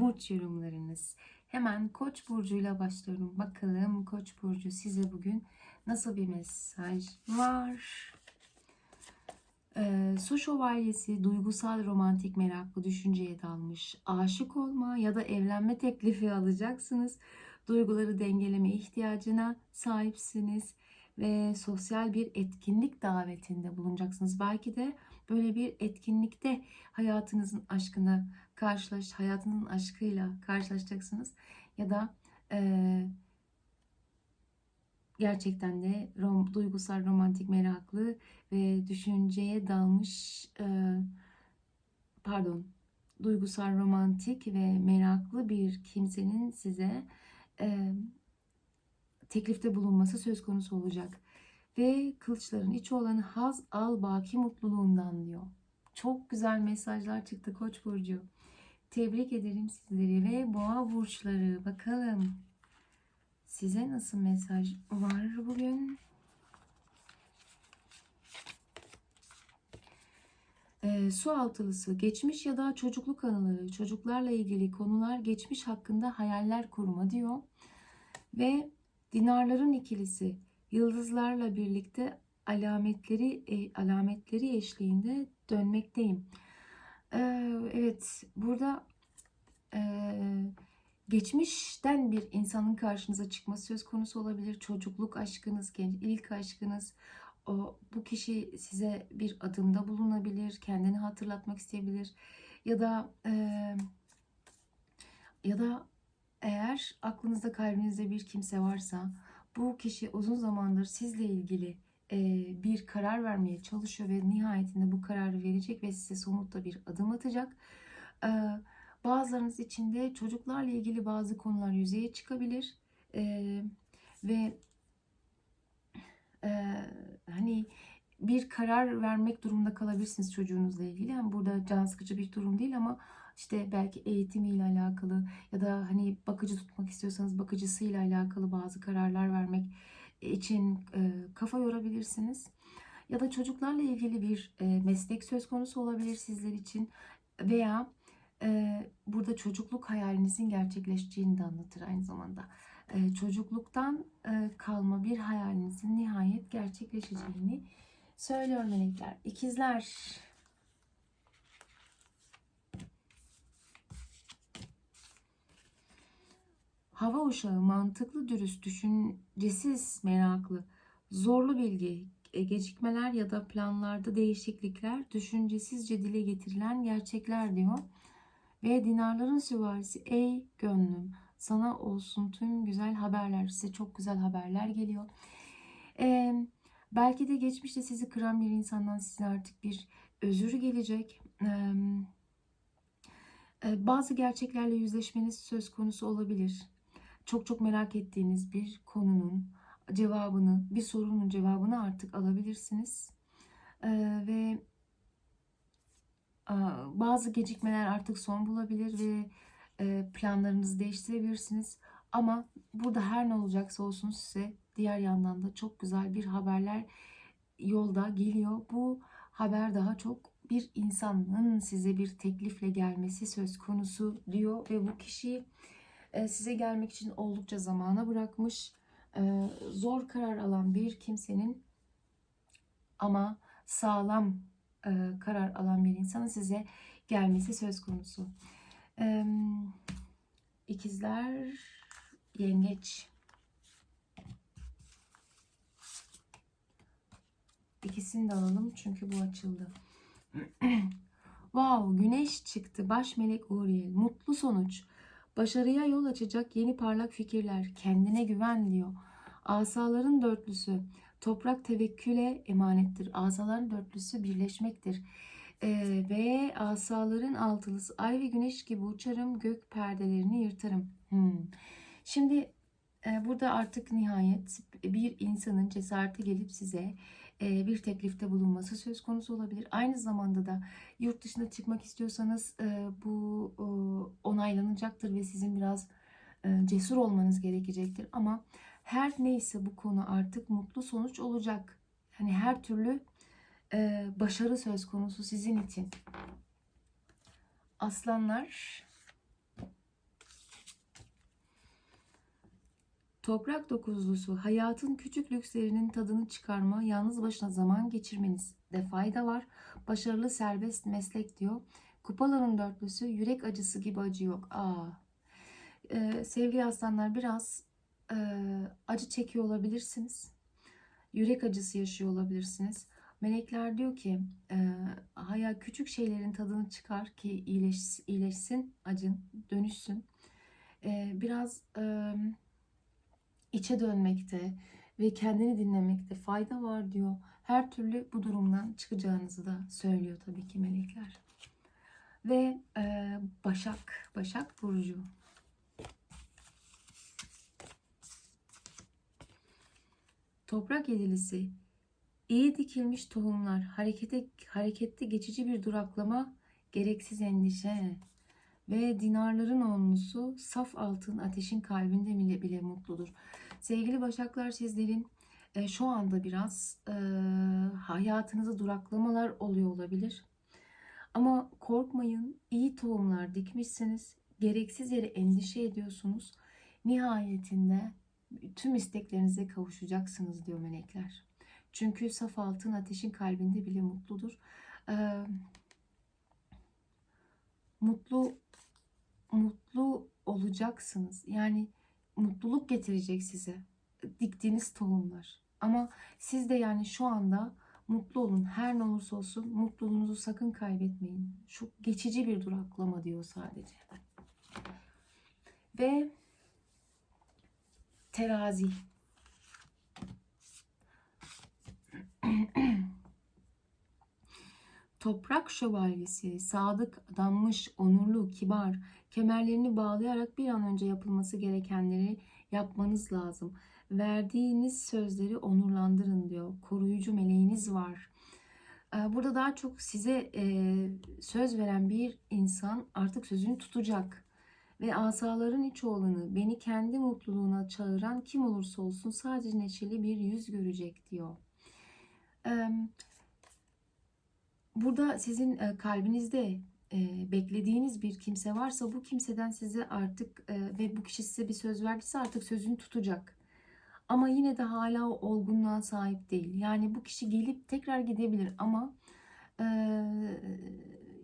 burç yorumlarınız. Hemen Koç burcuyla başlıyorum. Bakalım Koç burcu size bugün nasıl bir mesaj var? Ee, su şövalyesi duygusal romantik meraklı düşünceye dalmış. Aşık olma ya da evlenme teklifi alacaksınız. Duyguları dengeleme ihtiyacına sahipsiniz ve sosyal bir etkinlik davetinde bulunacaksınız. Belki de böyle bir etkinlikte hayatınızın aşkına karşılaş, hayatınızın aşkıyla karşılaşacaksınız ya da e, gerçekten de rom, duygusal, romantik, meraklı ve düşünceye dalmış e, pardon duygusal, romantik ve meraklı bir kimsenin size e, teklifte bulunması söz konusu olacak. Ve kılıçların içi olan haz al baki mutluluğundan diyor. Çok güzel mesajlar çıktı Koç burcu. Tebrik ederim sizleri ve boğa burçları. Bakalım size nasıl mesaj var bugün? E, su altılısı, geçmiş ya da çocukluk anıları, çocuklarla ilgili konular, geçmiş hakkında hayaller kurma diyor. Ve dinarların ikilisi, yıldızlarla birlikte alametleri e, alametleri eşliğinde dönmekteyim. E, evet, burada e, geçmişten bir insanın karşınıza çıkması söz konusu olabilir. Çocukluk aşkınız, ilk aşkınız, o bu kişi size bir adımda bulunabilir, kendini hatırlatmak isteyebilir ya da e, ya da eğer aklınızda kalbinizde bir kimse varsa bu kişi uzun zamandır sizle ilgili e, bir karar vermeye çalışıyor ve nihayetinde bu kararı verecek ve size somutta bir adım atacak. E, bazılarınız için de çocuklarla ilgili bazı konular yüzeye çıkabilir e, ve hani bir karar vermek durumunda kalabilirsiniz çocuğunuzla ilgili. Yani burada can sıkıcı bir durum değil ama işte belki eğitimiyle alakalı ya da hani bakıcı tutmak istiyorsanız bakıcısıyla alakalı bazı kararlar vermek için e, kafa yorabilirsiniz. Ya da çocuklarla ilgili bir e, meslek söz konusu olabilir sizler için veya e, burada çocukluk hayalinizin gerçekleşeceğini de anlatır aynı zamanda. E, çocukluktan e, kalma bir hayalinizin nihayet gerçekleşeceğini söylüyor melekler. İkizler hava uşağı, mantıklı, dürüst, düşüncesiz, meraklı, zorlu bilgi, e, gecikmeler ya da planlarda değişiklikler, düşüncesizce dile getirilen gerçekler diyor. Ve dinarların süvarisi ey gönlüm sana olsun tüm güzel haberler size çok güzel haberler geliyor. Ee, belki de geçmişte sizi kıran bir insandan size artık bir özür gelecek. Ee, bazı gerçeklerle yüzleşmeniz söz konusu olabilir. Çok çok merak ettiğiniz bir konunun cevabını, bir sorunun cevabını artık alabilirsiniz. Ee, ve bazı gecikmeler artık son bulabilir ve planlarınızı değiştirebilirsiniz. Ama burada her ne olacaksa olsun size diğer yandan da çok güzel bir haberler yolda geliyor. Bu haber daha çok bir insanın size bir teklifle gelmesi söz konusu diyor ve bu kişi size gelmek için oldukça zamana bırakmış. Zor karar alan bir kimsenin ama sağlam karar alan bir insanın size gelmesi söz konusu. İkizler, yengeç. İkisini de alalım çünkü bu açıldı. wow, güneş çıktı. Baş melek Uriel. Mutlu sonuç. Başarıya yol açacak yeni parlak fikirler. Kendine güven diyor. Asaların dörtlüsü. Toprak tevekküle emanettir. Asaların dörtlüsü birleşmektir. Ee, ve asaların altılısı ay ve güneş gibi uçarım gök perdelerini yırtarım. Hmm. Şimdi e, burada artık nihayet bir insanın cesareti gelip size bir teklifte bulunması söz konusu olabilir. Aynı zamanda da yurt dışına çıkmak istiyorsanız e, bu e, onaylanacaktır ve sizin biraz e, cesur olmanız gerekecektir. Ama her neyse bu konu artık mutlu sonuç olacak. Hani her türlü e, başarı söz konusu sizin için. Aslanlar Toprak dokuzlusu hayatın küçük lükslerinin tadını çıkarma, yalnız başına zaman geçirmeniz de fayda var. Başarılı serbest meslek diyor. Kupaların dörtlüsü yürek acısı gibi acı yok. Aa. Ee, sevgili aslanlar biraz e, acı çekiyor olabilirsiniz. Yürek acısı yaşıyor olabilirsiniz. Melekler diyor ki e, hayal küçük şeylerin tadını çıkar ki iyileş, iyileşsin acın, dönüşsün. E, biraz e, içe dönmekte ve kendini dinlemekte fayda var diyor. Her türlü bu durumdan çıkacağınızı da söylüyor tabii ki melekler. Ve e, Başak, Başak Burcu. Toprak edilisi, iyi dikilmiş tohumlar, harekete harekette geçici bir duraklama, gereksiz endişe ve dinarların onlusu saf altın ateşin kalbinde bile, bile mutludur. Sevgili Başaklar sizlerin e, şu anda biraz e, hayatınızda duraklamalar oluyor olabilir. Ama korkmayın, iyi tohumlar dikmişsiniz, gereksiz yere endişe ediyorsunuz. Nihayetinde tüm isteklerinize kavuşacaksınız diyor melekler. Çünkü saf altın ateşin kalbinde bile mutludur. Ee, mutlu mutlu olacaksınız. Yani mutluluk getirecek size diktiğiniz tohumlar. Ama siz de yani şu anda mutlu olun. Her ne olursa olsun mutluluğunuzu sakın kaybetmeyin. Şu geçici bir duraklama diyor sadece. Ve terazi. Toprak şövalyesi, sadık, adanmış, onurlu, kibar, kemerlerini bağlayarak bir an önce yapılması gerekenleri yapmanız lazım. Verdiğiniz sözleri onurlandırın diyor. Koruyucu meleğiniz var. Ee, burada daha çok size e, söz veren bir insan artık sözünü tutacak. Ve asaların iç oğlanı beni kendi mutluluğuna çağıran kim olursa olsun sadece neşeli bir yüz görecek diyor. Burada sizin e, kalbinizde e, beklediğiniz bir kimse varsa bu kimseden size artık e, ve bu kişi size bir söz verdiyse artık sözünü tutacak. Ama yine de hala o olgunluğa sahip değil. Yani bu kişi gelip tekrar gidebilir ama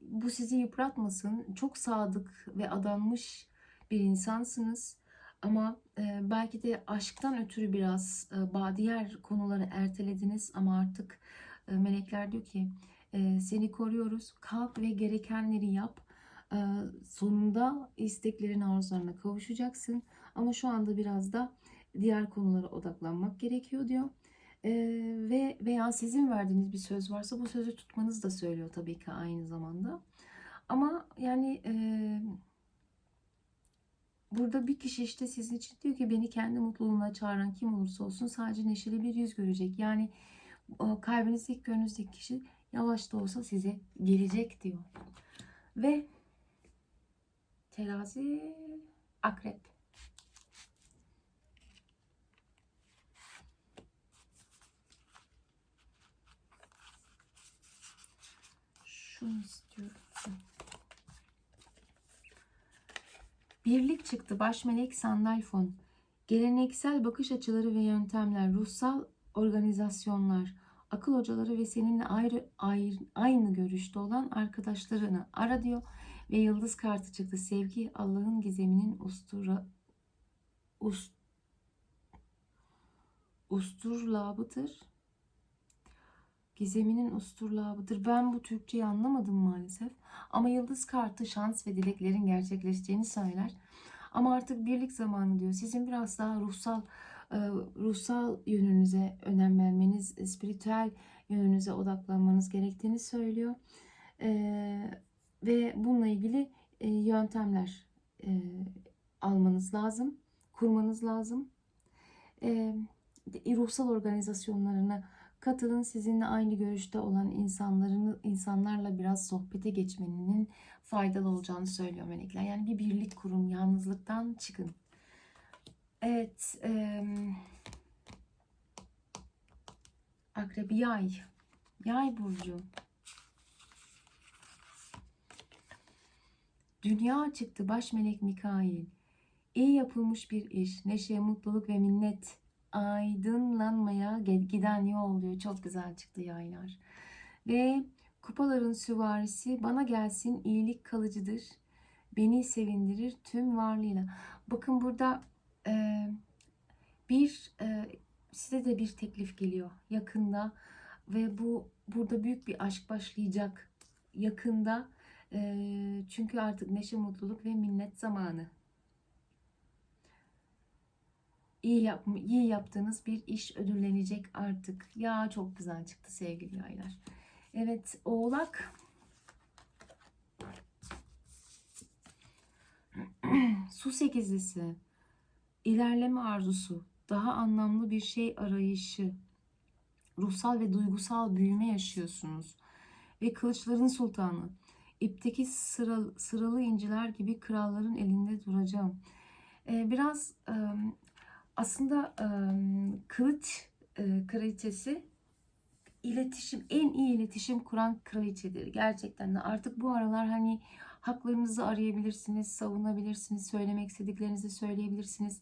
bu sizi yıpratmasın. Çok sadık ve adanmış bir insansınız. Ama e, belki de aşktan ötürü biraz e, diğer konuları ertelediniz ama artık e, melekler diyor ki e, seni koruyoruz. Kalk ve gerekenleri yap. E, sonunda isteklerin arzularına kavuşacaksın. Ama şu anda biraz da diğer konulara odaklanmak gerekiyor diyor. E, ve veya sizin verdiğiniz bir söz varsa bu sözü tutmanız da söylüyor tabii ki aynı zamanda. Ama yani e, burada bir kişi işte sizin için diyor ki beni kendi mutluluğuna çağıran kim olursa olsun sadece neşeli bir yüz görecek. Yani kalbinizdeki gönlünüzdeki kişi yavaş da olsa size gelecek diyor. Ve terazi akrep. Şunu istiyorum. Birlik çıktı baş melek sandalfon. Geleneksel bakış açıları ve yöntemler, ruhsal organizasyonlar, akıl hocaları ve seninle ayrı, ayrı aynı görüşte olan arkadaşlarını ara diyor. Ve yıldız kartı çıktı. Sevgi Allah'ın gizeminin ustura ust, usturlabıdır. Gizeminin usturlabıdır. Ben bu Türkçeyi anlamadım maalesef. Ama yıldız kartı şans ve dileklerin gerçekleşeceğini söyler. Ama artık birlik zamanı diyor. Sizin biraz daha ruhsal ruhsal yönünüze önem vermeniz, spiritüel yönünüze odaklanmanız gerektiğini söylüyor. E, ve bununla ilgili e, yöntemler almanız lazım, kurmanız lazım. Ruhsal organizasyonlarına katılın. Sizinle aynı görüşte olan insanların insanlarla biraz sohbete geçmenin faydalı olacağını söylüyor melekler. Yani bir birlik kurun, yalnızlıktan çıkın. Evet. E, Akrep yay. Yay burcu. Dünya çıktı baş melek Mikail. İyi yapılmış bir iş, neşe, mutluluk ve minnet, aydınlanmaya giden yol oluyor. Çok güzel çıktı yaylar. Ve kupaların süvarisi bana gelsin iyilik kalıcıdır. Beni sevindirir tüm varlığıyla. Bakın burada e, bir e, size de bir teklif geliyor yakında ve bu burada büyük bir aşk başlayacak yakında. E, çünkü artık neşe, mutluluk ve minnet zamanı. İyi, yap, iyi yaptığınız bir iş ödüllenecek artık. Ya çok güzel çıktı sevgili yaylar. Evet oğlak. Su sekizlisi. İlerleme arzusu. Daha anlamlı bir şey arayışı. Ruhsal ve duygusal büyüme yaşıyorsunuz. Ve kılıçların sultanı. İpteki sıralı, sıralı inciler gibi kralların elinde duracağım. Ee, biraz e, aslında e, kılıç e, kraliçesi iletişim en iyi iletişim kuran kraliçedir gerçekten de artık bu aralar hani haklarınızı arayabilirsiniz savunabilirsiniz söylemek istediklerinizi söyleyebilirsiniz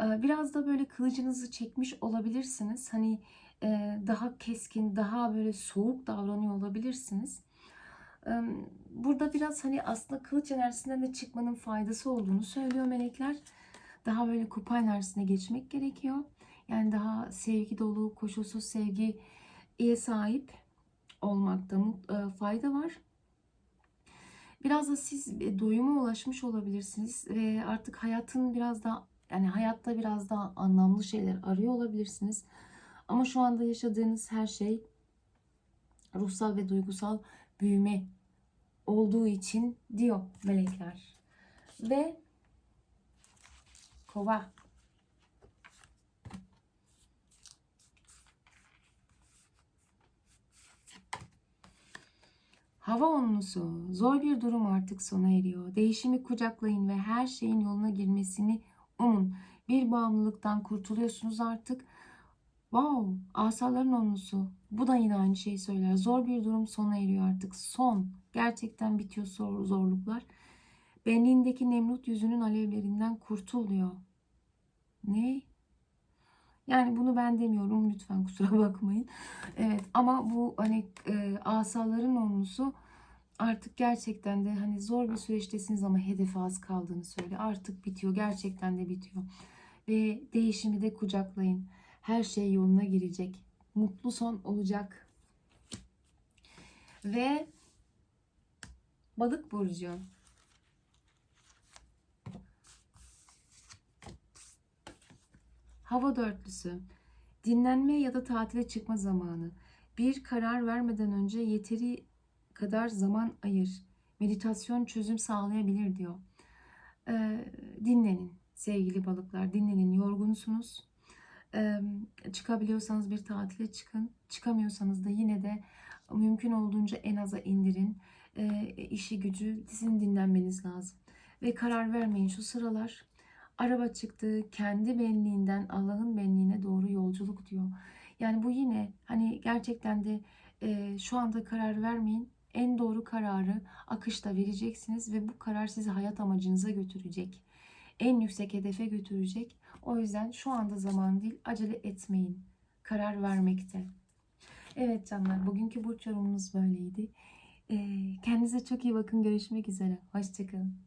Ee, biraz da böyle kılıcınızı çekmiş olabilirsiniz hani e, daha keskin daha böyle soğuk davranıyor olabilirsiniz burada biraz hani aslında kılıç enerjisinden de çıkmanın faydası olduğunu söylüyor melekler daha böyle kupa enerjisine geçmek gerekiyor. Yani daha sevgi dolu, koşulsuz sevgiye sahip olmakta e, fayda var. Biraz da siz doyuma ulaşmış olabilirsiniz ve artık hayatın biraz daha yani hayatta biraz daha anlamlı şeyler arıyor olabilirsiniz. Ama şu anda yaşadığınız her şey ruhsal ve duygusal büyüme olduğu için diyor melekler. Ve kova Hava onlusu. Zor bir durum artık sona eriyor. Değişimi kucaklayın ve her şeyin yoluna girmesini umun. Bir bağımlılıktan kurtuluyorsunuz artık. Wow, asaların onlusu. Bu da yine aynı şeyi söyler. Zor bir durum sona eriyor artık. Son. Gerçekten bitiyor zor, zorluklar. Benliğindeki Nemrut yüzünün alevlerinden kurtuluyor. Ne? Yani bunu ben demiyorum lütfen kusura bakmayın. Evet ama bu hani e, asaların onlusu artık gerçekten de hani zor bir süreçtesiniz ama hedefe az kaldığını söyle. Artık bitiyor gerçekten de bitiyor. Ve değişimi de kucaklayın. Her şey yoluna girecek. Mutlu son olacak. Ve balık burcu. Hava dörtlüsü. Dinlenme ya da tatile çıkma zamanı. Bir karar vermeden önce yeteri kadar zaman ayır. Meditasyon çözüm sağlayabilir diyor. Ee, dinlenin sevgili balıklar. Dinlenin. Yorgunsunuz. Ee, çıkabiliyorsanız bir tatile çıkın. Çıkamıyorsanız da yine de mümkün olduğunca en aza indirin. Ee, işi gücü sizin dinlenmeniz lazım. Ve karar vermeyin şu sıralar. Araba çıktı, kendi benliğinden Allah'ın benliğine doğru yolculuk diyor. Yani bu yine hani gerçekten de e, şu anda karar vermeyin. En doğru kararı akışta vereceksiniz ve bu karar sizi hayat amacınıza götürecek. En yüksek hedefe götürecek. O yüzden şu anda zaman değil, acele etmeyin. Karar vermekte. Evet canlar, bugünkü burç yorumunuz böyleydi. E, kendinize çok iyi bakın. Görüşmek üzere. Hoşçakalın.